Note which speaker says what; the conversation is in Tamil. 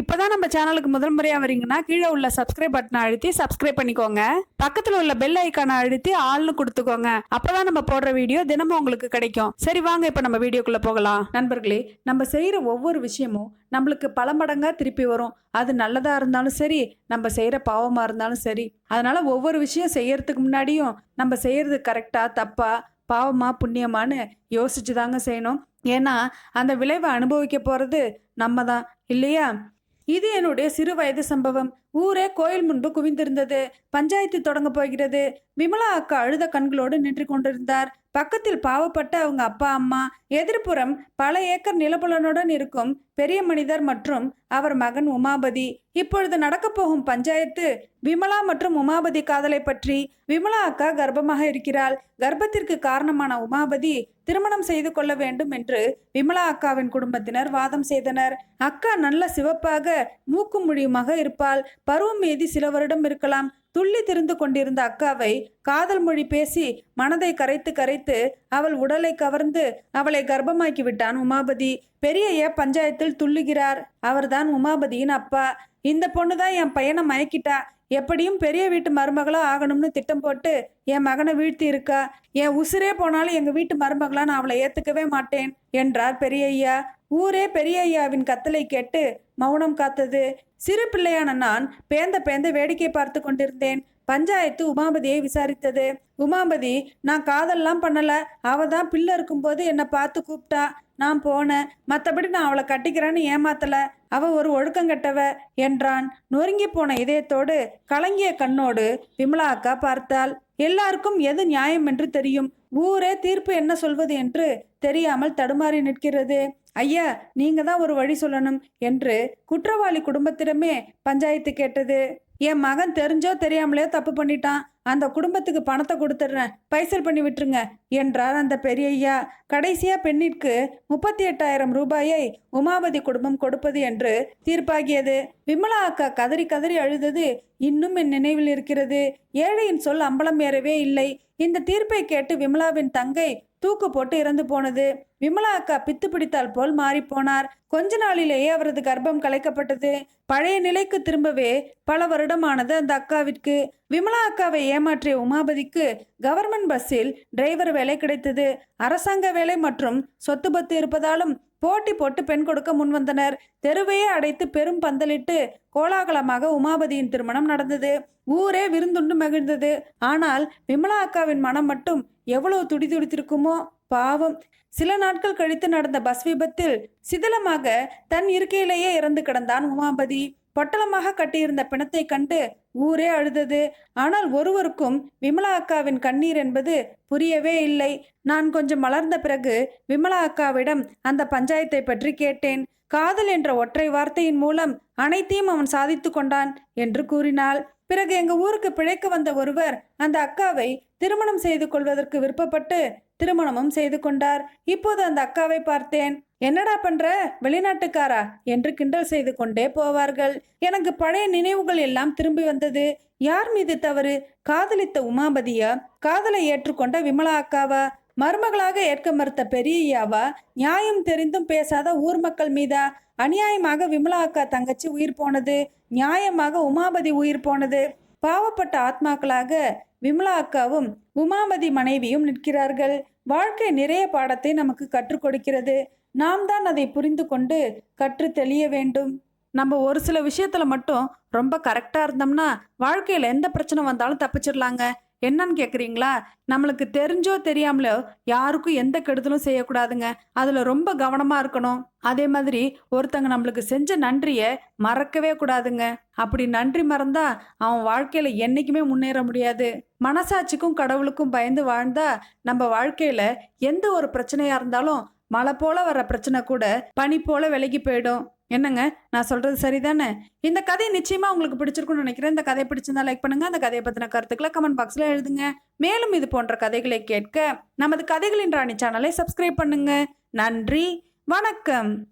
Speaker 1: இப்போதான் நம்ம சேனலுக்கு முதல் முறையாக வரீங்கன்னா கீழே உள்ள சப்ஸ்கிரைப் பட்டனை அழுத்தி சப்ஸ்கிரைப் பண்ணிக்கோங்க. பக்கத்தில் உள்ள பெல் ஐக்கானை அழுத்தி ஆள்னு கொடுத்துக்கோங்க. அப்போதான் நம்ம போடுற வீடியோ தினமும் உங்களுக்கு கிடைக்கும். சரி வாங்க இப்போ நம்ம வீடியோக்குள்ளே போகலாம். நண்பர்களே நம்ம செய்கிற ஒவ்வொரு விஷயமும் நம்மளுக்கு பல மடங்காக திருப்பி வரும். அது நல்லதாக இருந்தாலும் சரி நம்ம செய்கிற பாவமாக இருந்தாலும் சரி. அதனால் ஒவ்வொரு விஷயம் செய்யறதுக்கு முன்னாடியும் நம்ம செய்கிறது கரெக்டாக தப்பாக பாவமா புண்ணியமான்னு யோசிச்சு தாங்க செய்யணும். ஏன்னா அந்த விளைவை அனுபவிக்க போகிறது நம்ம தான் இல்லையா? இது என்னுடைய சிறு வயது சம்பவம். ஊரே கோயில் முன்பு குவிந்திருந்தது. பஞ்சாயத்து தொடங்க போகிறது. விமலா அக்கா அழுத கண்களோடு நின்று கொண்டிருந்தார். பக்கத்தில் பாவப்பட்ட அவங்க அப்பா அம்மா எதிர்ப்புறம் பல ஏக்கர் நிலப்புலனுடன் இருக்கும் பெரிய மனிதர் மற்றும் அவர் மகன் உமாபதி. இப்பொழுது நடக்கப் போகும் பஞ்சாயத்து விமலா மற்றும் உமாபதி காதலை பற்றி விமலா அக்கா கர்ப்பமாக இருக்கிறாள். கர்ப்பத்திற்கு காரணமான உமாபதி திருமணம் செய்து கொள்ள வேண்டும் என்று விமலா அக்காவின் குடும்பத்தினர் வாதம் செய்தனர். அக்கா நல்ல சிவப்பாக மூக்கும் முடியுமாக இருப்பாள். பருவம் மீதி சில வருடம் இருக்கலாம். துள்ளி திரிந்து கொண்டிருந்த அக்காவை காதல் மொழி பேசி மனதை கரைத்து கரைத்து அவள் உடலை கவர்ந்து அவளை கர்ப்பமாக்கி விட்டான் உமாபதி. பெரிய பஞ்சாயத்தில் துள்ளுகிறார். அவர்தான் உமாபதியின் அப்பா. இந்த பொண்ணு தான் என் பையனை மயக்கிட்டா. எப்படியும் பெரிய வீட்டு மருமகளாக ஆகணும்னு திட்டம் போட்டு என் மகனை வீழ்த்தி இருக்கா என் உசுரே போனாலும் எங்கள் வீட்டு மருமகளாக நான் அவளை ஏற்றுக்கவே மாட்டேன் என்றார் பெரியய்யா. ஊரே பெரியய்யாவின் கத்தலை கேட்டு மௌனம் காத்தது. சிறு பிள்ளையான நான் பேந்த பேந்த வேடிக்கை பார்த்து கொண்டிருந்தேன். பஞ்சாயத்து உமாபதியை விசாரித்தது. உமாபதி நான் காதல்லாம் பண்ணல. அவ தான் பிள்ளை இருக்கும்போது என்னை பார்த்து கூப்பிட்டா. நான் போனேன். மற்றபடி நான் அவளை கட்டிக்கிறேன்னு ஏமாத்தலை. அவ ஒரு ஒழுக்கங்கெட்டவ என்றான். நொறுங்கி போன இதயத்தோடு கலங்கிய கண்ணோடு விமலா அக்கா பார்த்தாள். எல்லாருக்கும் எது நியாயம் என்று தெரியும். ஊரே தீர்ப்பு என்ன சொல்வது என்று தெரியாமல் தடுமாறி நிற்கிறது. ஐயா நீங்க தான் ஒரு வழி சொல்லணும் என்று குற்றவாளி குடும்பத்திடமே பஞ்சாயத்து கேட்டது. என் மகன் தெரிஞ்சோ தெரியாமலையோ தப்பு பண்ணிட்டான். அந்த குடும்பத்துக்கு பணத்தை கொடுத்துட்றேன். பைசல் பண்ணி விட்டுருங்க என்றார் அந்த பெரியய்யா. கடைசியா பெண்ணிற்கு முப்பத்தி எட்டாயிரம் ரூபாயை உமாபதி குடும்பம் கொடுப்பது என்று தீர்ப்பாகியது. விமலா அக்கா கதறி கதறி அழுதது இன்னும் என் நினைவில் இருக்கிறது. ஏழையின் சொல் அம்பலம் ஏறவே இல்லை. இந்த தீர்ப்பை கேட்டு விமலாவின் தங்கை தூக்கு போட்டு இறந்து போனது. விமலா அக்கா பித்து பிடித்தால் போல் மாறிப்போனார் கொஞ்ச நாளிலேயே அவரது கர்ப்பம் கலைக்கப்பட்டது. பழைய நிலைக்கு திரும்பவே பல வருடமானது அந்த அக்காவிற்கு. விமலா அக்காவை ஏமாற்றிய உமாபதிக்கு கவர்மெண்ட் பஸ்ஸில் டிரைவர் வேலை கிடைத்தது. அரசாங்க வேலை மற்றும் சொத்து பத்து இருப்பதாலும் போட்டி போட்டு பெண் கொடுக்க முன்வந்தனர். தெருவையே அடைத்து பெரும் பந்தலிட்டு கோலாகலமாக உமாபதியின் திருமணம் நடந்தது. ஊரே விருந்துண்டு மகிழ்ந்தது. ஆனால் விமலா அக்காவின் மனம் மட்டும் எவ்வளவு துடிதுடித்திருக்குமோ பாவம். சில நாட்கள் கழித்து நடந்த பஸ் விபத்தில் சிதிலமாக தன் இருக்கையிலேயே இறந்து கிடந்தான் உமாபதி. பொட்டலமாக கட்டியிருந்த பிணத்தை கண்டு ஊரே அழுதது. ஆனால் ஒருவருக்கும் விமலா அக்காவின் கண்ணீர் என்பது புரியவே இல்லை. நான் கொஞ்சம் மலர்ந்த பிறகு விமலா அக்காவிடம் அந்த பஞ்சாயத்தை பற்றி கேட்டேன். காதல் என்ற ஒற்றை வார்த்தையின் மூலம் அனைத்தையும் அவன் சாதித்து கொண்டான் என்று கூறினாள். பிறகு எங்க ஊருக்கு பிழைக்க வந்த ஒருவர் அந்த அக்காவை திருமணம் செய்து கொள்வதற்கு விருப்பப்பட்டு திருமணமும் செய்து கொண்டார். இப்போது அந்த அக்காவை பார்த்தேன். என்னடா பண்ற? வெளிநாட்டுக்காரா? என்று கிண்டல் செய்து கொண்டே போவார்கள். எனக்கு பழைய நினைவுகள் எல்லாம் திரும்பி வந்தது. யார் மீது தவறு? காதலித்த உமாபதியா? காதலை ஏற்றுக்கொண்ட விமலா அக்காவா? மருமகளாக ஏற்க மறுத்த பெரியய்யாவா? நியாயம் தெரிந்தும் பேசாத ஊர் மக்கள் மீதா? அநியாயமாக விமலா அக்கா தங்கச்சி உயிர் போனது. நியாயமாக உமாபதி உயிர் போனது. பாவப்பட்ட ஆத்மாக்களாக விமலா அக்காவும் உமாபதி மனைவியும் நிற்கிறார்கள். வாழ்க்கை நிறைய பாடத்தை நமக்கு கற்றுக் கொடுக்கிறது. நாம் தான் அதை புரிந்து கொண்டு கற்று தெளிய வேண்டும். நம்ம ஒரு சில விஷயத்துல மட்டும் ரொம்ப கரெக்டா இருந்தோம்னா வாழ்க்கையில எந்த பிரச்சனை வந்தாலும் தப்பிச்சிடலாங்க. என்னன்னு கேக்குறீங்களா? நம்மளுக்கு தெரிஞ்சோ தெரியாமலோ யாருக்கும் எந்த கெடுதலும் செய்யக்கூடாதுங்க. அதுல ரொம்ப கவனமா இருக்கணும். அதே மாதிரி ஒருத்தங்க நம்மளுக்கு செஞ்ச நன்றிய மறக்கவே கூடாதுங்க. அப்படி நன்றி மறந்தா அவன் வாழ்க்கையில என்னைக்குமே முன்னேற முடியாது. மனசாட்சிக்கும் கடவுளுக்கும் பயந்து வாழ்ந்தா நம்ம வாழ்க்கையில எந்த ஒரு பிரச்சனையா இருந்தாலும் மழை போல வர பிரச்சனை கூட பனி போல விலகி போயிடும். என்னங்க? நான் சொல்றது சரிதானே? இந்த கதை நிச்சயமா உங்களுக்கு பிடிச்சிருக்கும்னு நினைக்கிறேன். இந்த கதை பிடிச்சிருந்தா லைக் பண்ணுங்க. அந்த கதையை பத்தின கருத்துக்களை கமெண்ட் பாக்ஸ்ல எழுதுங்க. மேலும் இது போன்ற கதைகளை கேட்க நமது கதைகளின் ராணி சேனலை சப்ஸ்கிரைப் பண்ணுங்க. நன்றி. வணக்கம்.